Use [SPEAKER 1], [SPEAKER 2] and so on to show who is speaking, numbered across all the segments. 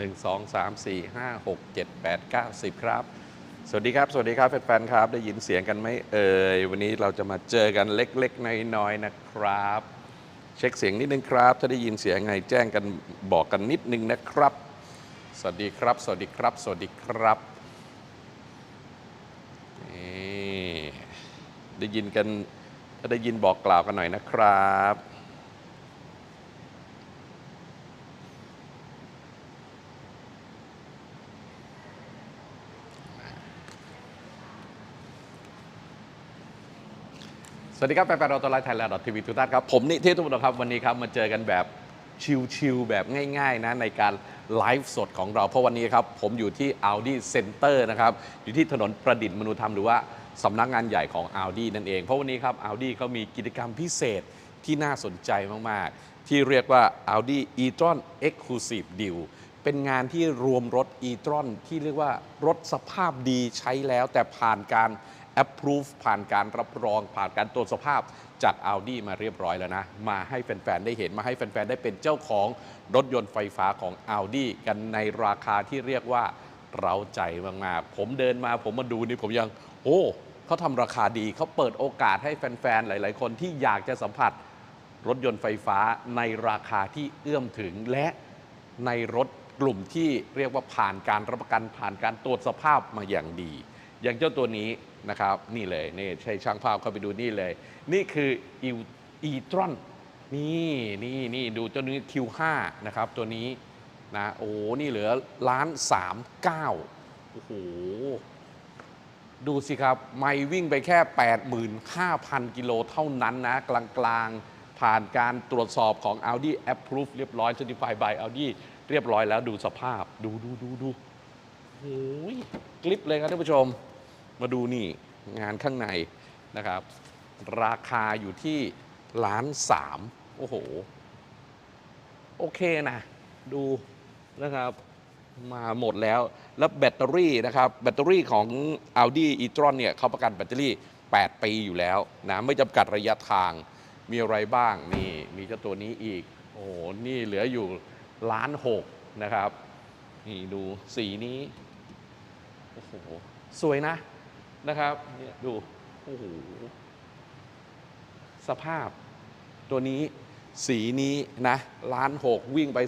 [SPEAKER 1] 1 2 3 4 5 6 7 8 9 10 ครับ สวัสดีครับ สวัสดีครับแฟนๆครับ ได้ยินเสียงกันไหมเอ่ย วันนี้เราจะมาเจอกันเล็กๆ น้อยๆนะครับ เช็คเสียงนิดนึงครับ ถ้าได้ยินเสียงไงแจ้งกันบอกกันนิดนึงนะครับ สวัสดีครับ สวัสดีครับ สวัสดีครับได้ยินกันถ้าได้ยินบอกกล่าวกันหน่อยนะครับ สวัสดีครับแฟนๆเราตัวไลฟ์ไทยแลนด์ทีวีทุกท่านครับ ผมนิเทศทุกคนครับ วันนี้ครับ มาเจอกันแบบชิลๆแบบง่าย ๆ นะ ในการไลฟ์สดของเรา เพราะวันนี้ครับ ผมอยู่ที่ Audi Center นะครับ อยู่ที่ถนนประดิษฐ์มนุธรรมหรือว่าสำนักงานใหญ่ของ Audi นั่นเอง เพราะวันนี้ครับ Audi เขามีกิจกรรมพิเศษที่น่าสนใจมากๆ ที่เรียกว่า Audi e-tron Exclusive Deal เป็นงานที่รวมรถ e-tron ที่เรียกว่ารถสภาพดีใช้แล้วแต่ผ่านการ approve ผ่านการรับรอง ผ่านการตรวจสภาพจาก Audi มาเรียบร้อยแล้วนะ มาให้แฟน ๆ ได้เห็นมาให้แฟน ๆ ได้เป็นเจ้าของรถยนต์ไฟฟ้าของ Audi กันในราคาที่เรียกว่าเราใจมากๆผมเดินมาผมมาดูนี่ผมยัง โอ้เขาทำราคาดีเขาเปิดโอกาสให้แฟน ๆ หลาย ๆ คนที่อยากจะสัมผัสรถยนต์ไฟฟ้าในราคาที่เอื้อมถึงและในรถกลุ่มที่เรียกว่าผ่านการรับประกันผ่านการตรวจสภาพมาอย่างดี อย่างเจ้าตัวนี้นะครับ นี่เลยนี่ใช้ช่างภาพเข้าไปดูนี่เลย นี่คืออีตรอนนี่นี่นี่ดูเจ้านี้ Q5 นะครับ ตัวนี้นะโอ้โหนี่เหลือล้านสามเก้าโอ้โหดูสิครับ ไม่วิ่งไปแค่ 85,000 กิโลเท่านั้นนะ กลางๆ ผ่านการตรวจสอบของ Audi Approve เรียบร้อย Certified by Audi เรียบร้อยแล้วดูสภาพ ดูดูดูดูโอ้ยคลิปเลยครับท่านผู้ชม มาดูนี่งานข้างในนะครับ ราคาอยู่ที่ล้านสามโอ้โห โอเคนะ ดูนะครับมาหมดแล้ว แล้วแบตเตอรี่นะครับ แบตเตอรี่ของ Audi e-tron เนี่ยเขาประกันแบตเตอรี่ 8 ปีอยู่แล้วนะไม่จำกัดระยะทางมีอะไรบ้างนี่มีเจ้าตัวนี้อีก โอ้โห นี่เหลืออยู่ล้านหกนะครับ นี่ดูสีนี้ โอ้โห สวยนะ นะครับเนี่ยดูโอ้โหสภาพตัวนี้สีนี้นะล้านหกวิ่งไป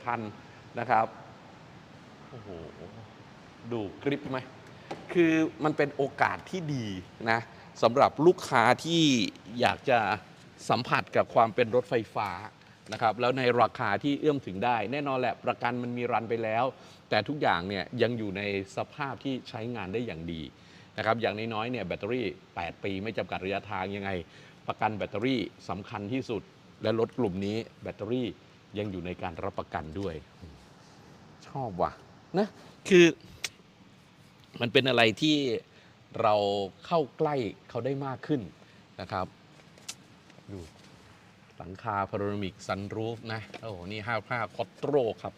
[SPEAKER 1] 27,000 นะครับโอ้โหดูกริปไหม คือมันเป็นโอกาสที่ดีนะสำหรับลูกค้าที่อยากจะสัมผัสกับความเป็นรถไฟฟ้านะครับ แล้วในราคาที่เอื้อมถึงได้ แน่นอนแหละประกันมันมีรันไปแล้ว แต่ทุกอย่างเนี่ยยังอยู่ในสภาพที่ใช้งานได้อย่างดี นะครับอย่างน้อยๆเนี่ยแบตเตอรี่ 8 ปีไม่จำกัดระยะทางยังไง ประกันแบตเตอรี่สำคัญที่สุด และรถกลุ่มนี้แบตเตอรี่ยังอยู่ในการรับประกันด้วย ชอบว่ะนะคือมันเป็นอะไรที่เราเข้าใกล้เขาได้มากขึ้นนะครับดูหลังคาพารามิกซันรูฟนะ โอ้โห นี่55คอตโตรครับ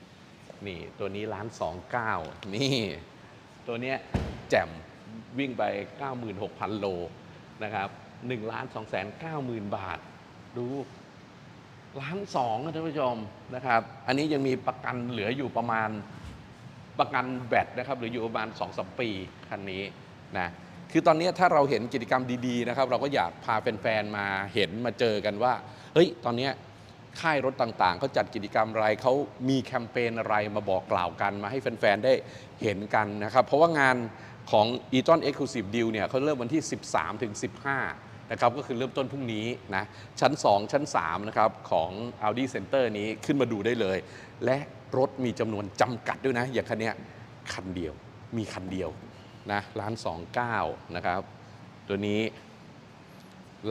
[SPEAKER 1] 4 นี่ ตัวนี้ล้าน29นี่ ตัวเนี้ย แจ่มวิ่งไป 96,000 โลนะครับ1ล้าน2แสน9หมื่นบาท ดูล้านสองนะท่านผู้ชมนะครับ อันนี้ยังมีประกันเหลืออยู่ประมาณประกันแบตนะครับหรืออยู่ประมาณ2อสปีคันนี้นะคือตอนนี้ถ้าเราเห็นกิจกรรมดีๆนะครับเราก็อยากพาแฟนๆมาเห็นมาเจอกันว่าเฮ้ยตอนนี้ค่ายรถต่างๆเขาจัดกิจกรรมอะไรเขามีแคมเปญอะไรมาบอกกล่าวกันมาให้แฟนๆได้เห็นกันนะครับ เพราะว่างาน ของ e t o n Exclusive Deal เนี่ยเขาเริ่มวันที่ 13ถึง15 นะครับ ก็คือเริ่มต้นพรุ่งนี้นะ ชั้น 2 ชั้น 3 นะครับ ของ Audi Center นี้ขึ้นมาดูได้เลย และรถมีจำนวนจำกัดด้วยนะ อย่างคันเนี้ยคันเดียว มีคันเดียวนะล้านสองเก้านะครับ ตัวนี้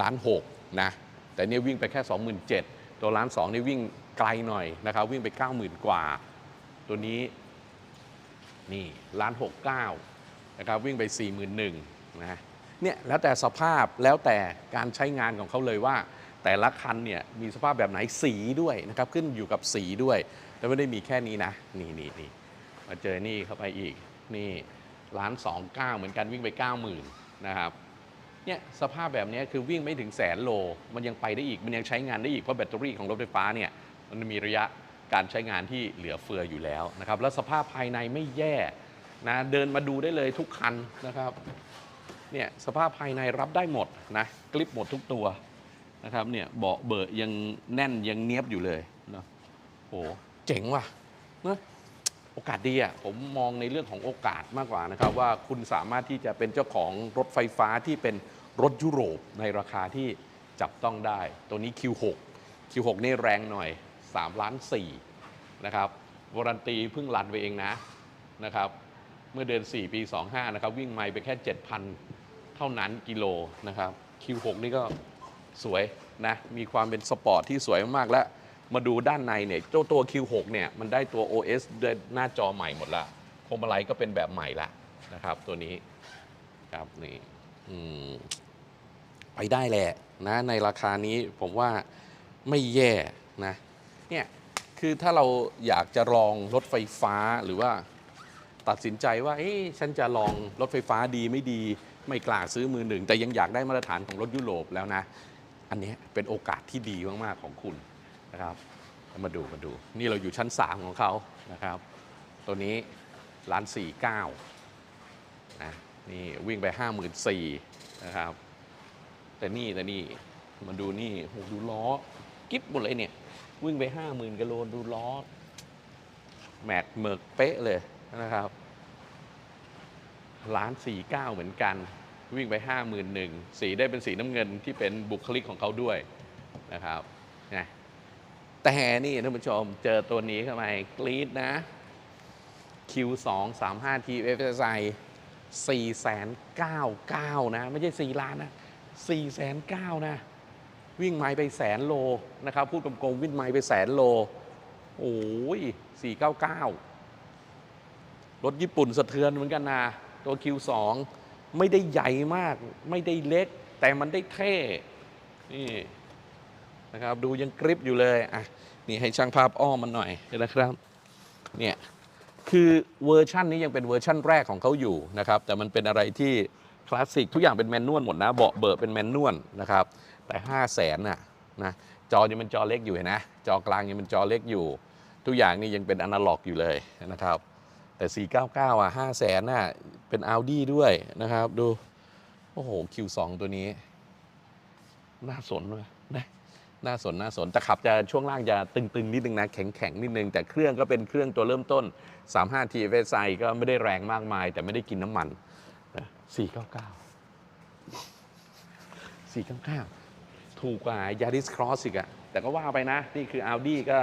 [SPEAKER 1] ล้านหกนะ แต่เนี่ยวิ่งไปแค่ 27,000 ตัวล้านสองนี่วิ่งไกลหน่อยนะครับ วิ่งไป 90,000 กว่า ตัวนี้นี่ล้านหกเก้า นะครับวิ่งไป 41,000นะเนี่ยแล้วแต่สภาพแล้วแต่การใช้งานของเขาเลยว่า แต่ละคันเนี่ยมีสภาพแบบไหนสีด้วยนะครับขึ้นอยู่กับสีด้วยแต่ไม่ได้มีแค่นี้นะ นี่นี่นี่มาเจอนี่เข้าไปอีกนี่ล้านสองเก้าเหมือนกันวิ่งไป 90,000นะครับเนี่ยสภาพแบบนี้คือวิ่งไม่ถึงแสนโล มันยังไปได้อีก มันยังใช้งานได้อีก เพราะแบตเตอรี่ของรถไฟฟ้าเนี่ยมันมีระยะการใช้งานที่เหลือเฟืออยู่แล้วนะครับ แล้วสภาพภายในไม่แย่ นะเดินมาดูได้เลยทุกคันนะครับเนี่ยสภาพภายในรับได้หมดนะกลิปหมดทุกตัวนะครับเนี่ยเบาะเบอะยังแน่นยังเนี้ยบอยู่เลยเนาะโหเจ๋งว่ะนะโอกาสดีอะผมมองในเรื่องของโอกาสมากกว่านะครับ ว่าคุณสามารถที่จะเป็นเจ้าของรถไฟฟ้าที่เป็นรถยุโรปในราคาที่จับต้องได้ ตัวนี้ Q6 Q6 นี่แรงหน่อย3ล้าน4นะครับวารันตีเพิ่งรันไปเองนะนะครับ เมื่อเดือน 4 ปี 25 นะครับ วิ่งไมล์ไปแค่ 7,000 เท่านั้นกิโลนะครับ Q6 นี่ก็สวยนะ มีความเป็นสปอร์ตที่สวยมากๆและมาดูด้านในเนี่ยเจ้าตัว Q6 เนี่ย มันได้ตัว OS ด้วยหน้าจอใหม่หมดละพวงมาลัยก็เป็นแบบใหม่ละนะครับ ตัวนี้ครับนี่ไปได้แหละนะในราคานี้ผมว่าไม่แย่นะเนี่ยคือถ้าเราอยากจะลองรถไฟฟ้าหรือว่า ตัดสินใจว่าเอ๊ะฉันจะลองรถไฟฟ้าดีไม่ดี ไม่กล้าซื้อมือหนึ่ง แต่ยังอยากได้มาตรฐานของรถยุโรปแล้วนะ อันนี้เป็นโอกาสที่ดีมากๆของคุณนะครับมาดูมาดู นี่เราอยู่ชั้น 3 ของเขานะครับ ตัวนี้ล้านสี่เก้านะนี่วิ่งไป 5 4 0 0 0นะครับ แต่นี่แต่นี่มาดูนี่โหดูล้อ กิ๊บหมดเลยเนี่ย วิ่งไป 50,000กิโลดูล้อ แม็กเมิกเป๊ะเลย นะครับล้านสี่เก้าเหมือนกัน วิ่งไปห้าหมื่นหนึ่งสีได้เป็นสีน้ำเงินที่เป็นบุคลิกของเขาด้วยนะครับนะแต่นี่ท่านผู้ชมเจอตัวนี้เข้าไปกรีดนะ Q2 35 TFSI 4 9 9 นะ ไม่ใช่ 4 ล้านนะ4 9 0นะ วิ่งไมล์ไปแสนโลนะครับ พูดกลมๆวิ่งไมล์ไปแสนโล โอ้ย 499 รถญี่ปุ่นสะเทือนเหมือนกันนะตัว Q2 ไม่ได้ใหญ่มาก ไม่ได้เล็ก แต่มันได้เท่ นี่นะครับ ดูยังกริปอยู่เลยอะนี่ให้ช่างภาพอ้อมมันหน่อยนะครับ เนี่ยคือเวอร์ชันนี้ยังเป็นเวอร์ชั่นแรกของเขาอยู่นะครับ แต่มันเป็นอะไรที่คลาสสิกทุกอย่างเป็นแมนนวลหมดนะเบาะเบอะเป็นแมนนวลนะครับ แต่5 0 0แสนน่ะนะจอยังเป็นจอเล็กอยู่เห็นนะ จอกลางยังเป็นจอเล็กอยู่ ทุกอย่างนี่ยังเป็นอนาล็อกอยู่เลยนะครับ แต่ 499 อะ 5 0 0แสนน่ะ เป็น Audi ด้วยนะครับ ดู โอ้โห Q2 ตัวนี้ น่าสนเลยนะน่าสนน่าสน แต่ขับจะช่วงล่างจะตึง ๆ นิดนึงนะ แข็ง ๆ นิดนึง แต่เครื่องก็เป็นเครื่องตัวเริ่มต้น 35 TFSI ก็ไม่ได้แรงมากมาย แต่ไม่ได้กินน้ำมันนะ499 499 ถูกกว่า Yaris Cross อีกอะแต่ก็ว่าไปนะ นี่คือ Audi ก็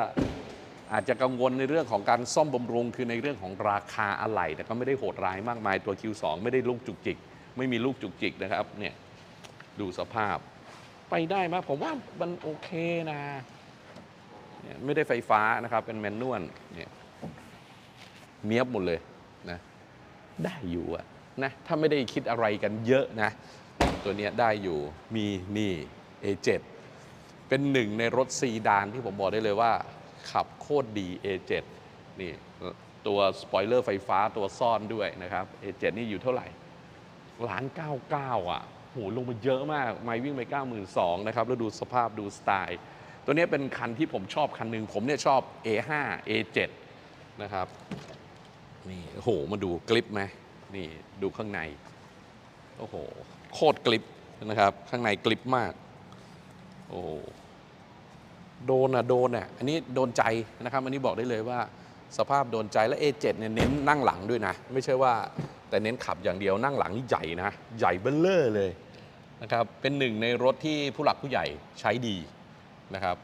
[SPEAKER 1] อาจจะกังวลในเรื่องของการซ่อมบำรุง คือในเรื่องของราคาอะไหล่แต่ก็ไม่ได้โหดร้ายมากมายตัว Q2 ไม่ได้ลูกจุกจิก ไม่มีลูกจุกจิกนะครับเนี่ยดูสภาพ ไปได้ไหมผมว่ามันโอเคนะเนี่ยไม่ได้ไฟฟ้านะครับเป็นแมนนวลเนี่ยเนี้ยบหมดเลยนะได้อยู่อะนะถ้าไม่ได้คิดอะไรกันเยอะนะ ตัวเนี้ยได้อยู่มีนี่ A7 เป็นหนึ่งในรถซีดานที่ผมบอกได้เลยว่า ขับโคตรดี A7 นี่ตัวสปอยเลอร์ไฟฟ้าตัวซ่อนด้วยนะครับ A7 นี่อยู่เท่าไหร่ล้านเก้าเก้าอะโหลงมาเยอะมาก ไม่วิ่งไป9 2 0 0 0นะครับ แล้วดูสภาพดูสไตล์ ตัวนี้เป็นคันที่ผมชอบคันหนึ่งผมเนี่ยชอบ A5 A7 นะครับ นี่โอ้โหมาดูกลิปไหมนี่ดูข้างใน โอ้โห โคตรกลิปนะครับ ข้างในกลิปมาก โอ้โห โดนอะโดนอะอันนี้โดนใจนะครับ อันนี้บอกได้เลยว่าสภาพโดนใจและ A7 เนี่ยเน้นนั่งหลังด้วยนะ ไม่ใช่ว่าแต่เน้นขับอย่างเดียวนั่งหลังนี่ใหญ่นะ ใหญ่เบ้อเลอร์เลยนะครับเป็นหนึ่งในรถที่ผู้หลักผู้ใหญ่ใช้ดีนะครับ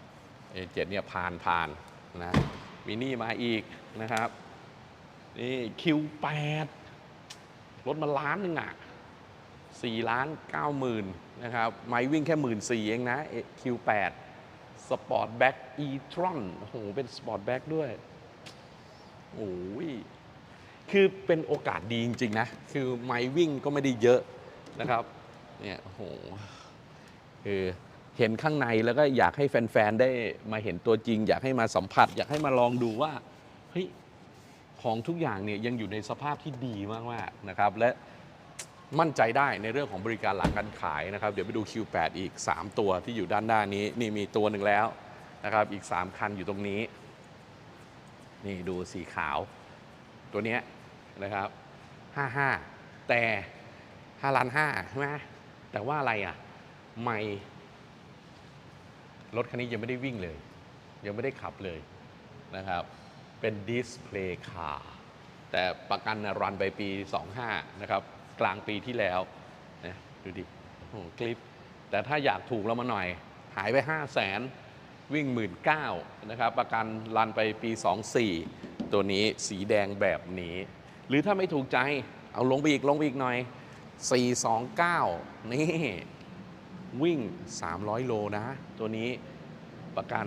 [SPEAKER 1] A7 เนี่ยผ่านผ่านนะมินี่มาอีกนะครับนี่ Q8 รถมาล้านหนึ่งอะ4ล้าน9หมื่นนะครับ ไม่วิ่งแค่หมื่นสี่เองนะ Q8 สปอร์ตแบ็กอีทรอนโอ้โห เป็นสปอร์ตแบ็กด้วยโอ้ยคือเป็นโอกาสดีจริง ๆ นะ คือไม่วิ่งก็ไม่ได้เยอะนะครับ เนี่ยโอ้โห คือเห็นข้างในแล้วก็อยากให้แฟน ๆ ได้มาเห็นตัวจริง อยากให้มาสัมผัส อยากให้มาลองดูว่า เฮ้ย ของทุกอย่างเนี่ยยังอยู่ในสภาพที่ดีมาก ๆ นะครับ และ มั่นใจได้ในเรื่องของบริการหลังการขายนะครับ เดี๋ยวไปดู Q8 อีก 3 ตัวที่อยู่ด้านหน้านี้ นี่มีตัวหนึ่งแล้วนะครับ อีก 3 คันอยู่ตรงนี้ นี่ดูสีขาว ตัวนี้นะครับ 55 แต่ 5 ล้าน5ใช่ไหมแต่ว่าอะไรอะ ไม่รถคันนี้ยังไม่ได้วิ่งเลย ยังไม่ได้ขับเลยนะครับ เป็นดิสเพลย์คาร์แต่ประกันน่ะรันไปปี 25 นะครับ กลางปีที่แล้วนะดูดิโอ้คลิป แต่ถ้าอยากถูกเรามาหน่อย หายไป 5 0 0แสนวิ่ง 1 9ื่นนะครับ ประกันรันไปปี 24 ตัวนี้สีแดงแบบนี้ หรือถ้าไม่ถูกใจเอาลงไปอีกลงไปอีกหน่อย 429 นี่ วิ่ง 300 โลนะ ตัวนี้ประกัน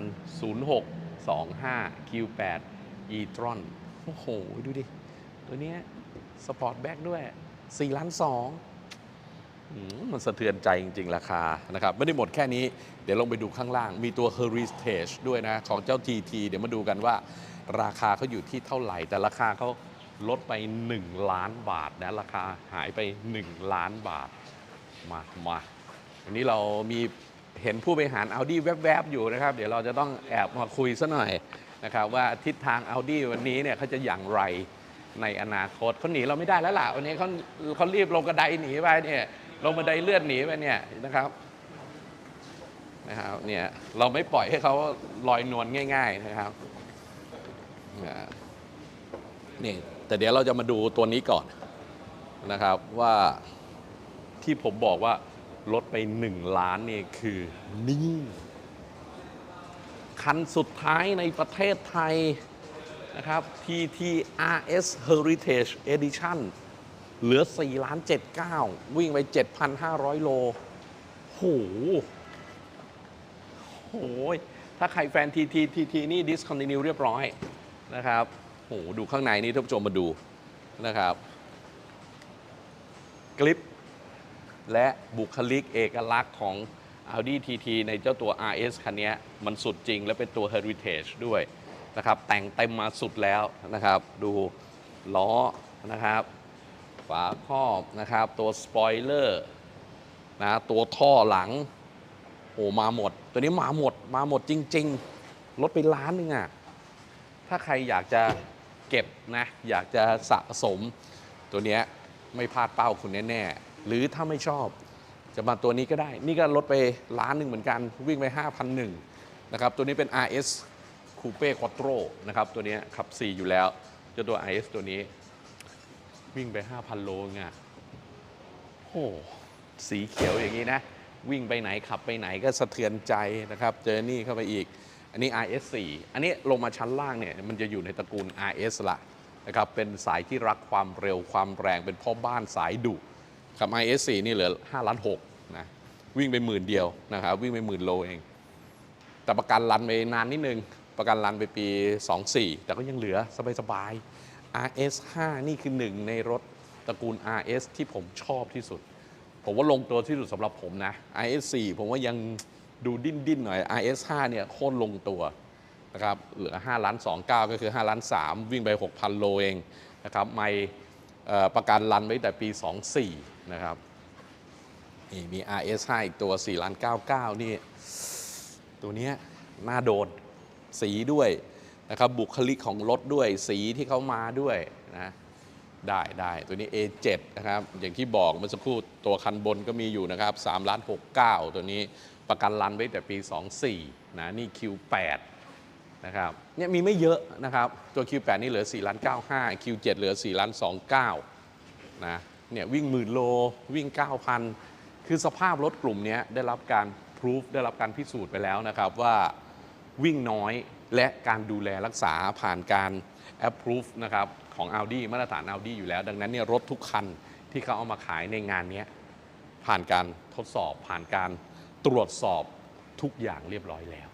[SPEAKER 1] 0625 Q8 e-tron โอ้โห ดูดิ ตัวนี้สปอร์ตแบ็กด้วย 4ล้าน2อืมมันสะเทือนใจจริง ๆ ราคานะครับไม่ได้หมดแค่นี้ เดี๋ยวลงไปดูข้างล่าง มีตัว Heritage ด้วยนะ ของเจ้า GT เดี๋ยวมาดูกันว่า ราคาเขาอยู่ที่เท่าไหร่ แต่ราคาเขาลดไป 1 ล้านบาทนะ ราคาหายไป 1 ล้านบาท มามาวันนี้เรามีเห็นผู้บริหาร Audi แวบๆอยู่นะครับ เดี๋ยวเราจะต้องแอบมาคุยซะหน่อยนะครับว่าทิศทาง Audi วันนี้เนี่ยเขาจะอย่างไร ในอนาคตเขาหนีเราไม่ได้แล้วล่ะวันนี้เขาเขารีบลงกระไดหนีไปเนี่ยลงบันไดเลื่อนหนีไปเนี่ยนะครับนะครับเนี่ยเราไม่ปล่อยให้เขาลอยนวลง่าย ๆนะครับนี่แต่เดี๋ยวเราจะมาดูตัวนี้ก่อนนะครับว่าที่ผมบอกว่าลดไป 1 ล้านนี่คือนี่คันสุดท้ายในประเทศไทย นะครับ TTRS Heritage Edition เหลือ 4 ล้าน 79 วิ่งไป 7,500 โลโหโหถ้าใครแฟน TT TT นี่ discontinue เรียบร้อยนะครับโหดูข้างในนี้ท่านผู้ชมมาดูนะครับกลิปและบุคลิกเอกลักษณ์ของ Audi TT ในเจ้าตัว RS คันนี้มันสุดจริงและเป็นตัว Heritage ด้วย นะครับ แต่งเต็มมาสุดแล้วนะครับ ดูล้อนะครับ ฝาครอบนะครับ ตัวสปอยเลอร์นะตัวท่อหลังโอ้มาหมด ตัวนี้มาหมดมาหมดจริง ๆ ลดไปล้านหนึงอะ่ะถ้าใครอยากจะเก็บนะอยากจะสะสม ตัวเนี้ยไม่พลาดเป้าคุณแน่ๆ หรือถ้าไม่ชอบจะมาตัวนี้ก็ได้ นี่ก็ลดไปล้านหนึ่งเหมือนกัน วิ่งไป 5,001นะครับ ตัวนี้เป็น RS Coupe Quattro นะครับ ตัวนี้ขับ 4 อยู่แล้วเจ้าตัว RS ตัวนี้ วิ่งไป 5,000 โลไงโอ้สีเขียวอย่างนี้นะ วิ่งไปไหนขับไปไหนก็สะเทือนใจนะครับ เจอนี่เข้าไปอีก อันนี้ RS4 อันนี้ลงมาชั้นล่างเนี่ย มันจะอยู่ในตระกูล RS ละนะครับ เป็นสายที่รักความเร็วความแรงเป็นพ่อบ้านสายดุกับ RS4 นี่เหลือ5ล้าน6นะวิ่งไปหมื่นเดียวนะครับวิ่งไปหมื่นโลเอง แต่ประกันรันไปนานนิดนึง ประกันรันไปปี 24 แต่ก็ยังเหลือสบายๆ RS5 นี่คือหนึ่งในรถตระกูล RS ที่ผมชอบที่สุด ผมว่าลงตัวที่สุดสำหรับผมนะ RS4 ผมว่ายังดูดิ้นดิ้นหน่อย RS5 เนี่ยโคตรลงตัวนะครับเหลือ5ล้าน29 ก็คือ5ล้าน3 วิ่งไป 6,000 โลเองนะครับไม่ประกันรันไว้แต่ปี 24 นะครับนี่มี RS5 อีกตัว4ล้าน99 นี่ ตัวเนี้ยน่าโดน สีด้วยนะครับบุคลิกของรถด้วยสีที่เขามาด้วยนะได้ได้ตัวนี้ A7 นะครับอย่างที่บอกเมื่อสักครู่ตัวคันบนก็มีอยู่นะครับ3ล้าน69 ตัวนี้ประกันรันไว้แต่ปี 24นะนี่ Q8 นะครับเนี่ยมีไม่เยอะนะครับ ตัว Q8 นี่เหลือ4ล้าน95 Q7 เหลือ4ล้าน29นะเนี่ยวิ่งหมื่นโลวิ่ง 9,000 คือสภาพรถกลุ่มนี้ได้รับการพิสูจได้รับการพิสูจน์ไปแล้วนะครับว่า วิ่งน้อยและการดูแลรักษาผ่านการ approve นะครับของ Audi มาตรฐาน Audi อยู่แล้ว ดังนั้นเนี่ยรถทุกคันที่เขาเอามาขายในงานนี้ผ่านการทดสอบผ่านการตรวจสอบทุกอย่างเรียบร้อยแล้ว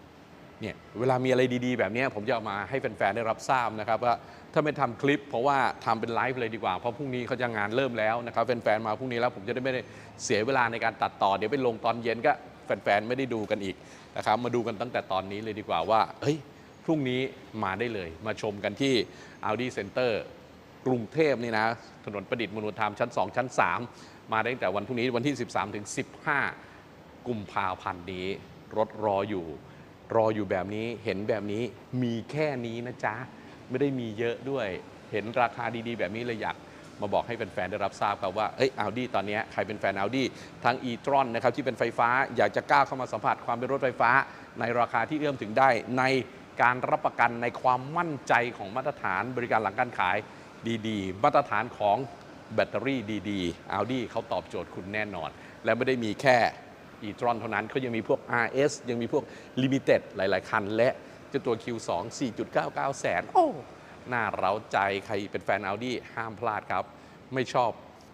[SPEAKER 1] เนี่ยเวลามีอะไรดีๆ แบบนี้ผมจะเอามาให้แฟนๆได้รับทราบนะครับว่าถ้าไม่ทำคลิป เพราะว่าทำเป็นไลฟ์เลยดีกว่า เพราะพรุ่งนี้เขาจะงานเริ่มแล้วนะครับแฟนๆมาพรุ่งนี้แล้วผมจะได้ไม่ได้เสียเวลาในการตัดต่อ เดี๋ยวไปลงตอนเย็นก็ แฟนๆ ไม่ได้ดูกันอีกนะครับมาดูกันตั้งแต่ตอนนี้เลยดีกว่าว่าเฮ้ยพรุ่งนี้มาได้เลย มาชมกันที่ Audi Center กรุงเทพนี่นะ ถนนประดิษฐ์มนุธรรมชั้น 2 ชั้น 3 มาได้ตั้งแต่วันพรุ่งนี้วันที่ 13ถึง15 กุมภาพันธ์นี้ รถรออยู่ รออยู่แบบนี้เห็นแบบนี้มีแค่นี้นะจ๊ะ ไม่ได้มีเยอะด้วย เห็นราคาดีๆ แบบนี้เลยอยาก มาบอกให้แฟนๆได้รับทราบครับว่าเอ้ยอัลดี้ตอนนี้ใครเป็นแฟนอัลดี้ทั้ง e t r o n นนะครับที่เป็นไฟฟ้าอยากจะก้าวเข้ามาสัมผัสความเป็นรถไฟฟ้า ในราคาที่เอื้อมถึงได้ในการรับประกันในความมั่นใจของมาตรฐานบริการหลังการขายดีๆ มาตรฐานของแบตเตอรี่ดีๆ Audi เขาตอบโจทย์คุณแน่นอน และไม่ได้มีแค่ e t r o n เท่านั้นเขายังมีพวก RS ยังมีพวก Limited หลาย ๆ คัน และเจ้าตัว Q2 4.99 แสน โอ้ น่าเร้าใจใครเป็นแฟน Audi ห้ามพลาดครับ ไม่ชอบ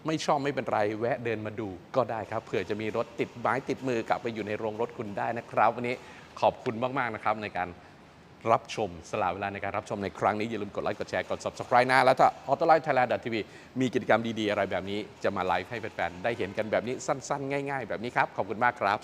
[SPEAKER 1] ไม่ชอบไม่เป็นไรแวะเดินมาดูก็ได้ครับเผื่อจะมีรถติดไม้ติดมือกลับไปอยู่ในโรงรถคุณได้นะครับ วันนี้ขอบคุณมาก ๆ นะครับในการรับชมสละเวลาในการรับชมในครั้งนี้ อย่าลืมกดไลค์กดแชร์กด subscribe นะ แล้วถ้า Auto Life Thailand TV มีกิจกรรมดี ๆ อะไรแบบนี้ จะมาไลฟ์ให้แฟน ๆ ได้เห็นกันแบบนี้สั้น ๆ ง่าย ๆ แบบนี้ครับ ขอบคุณมากครับ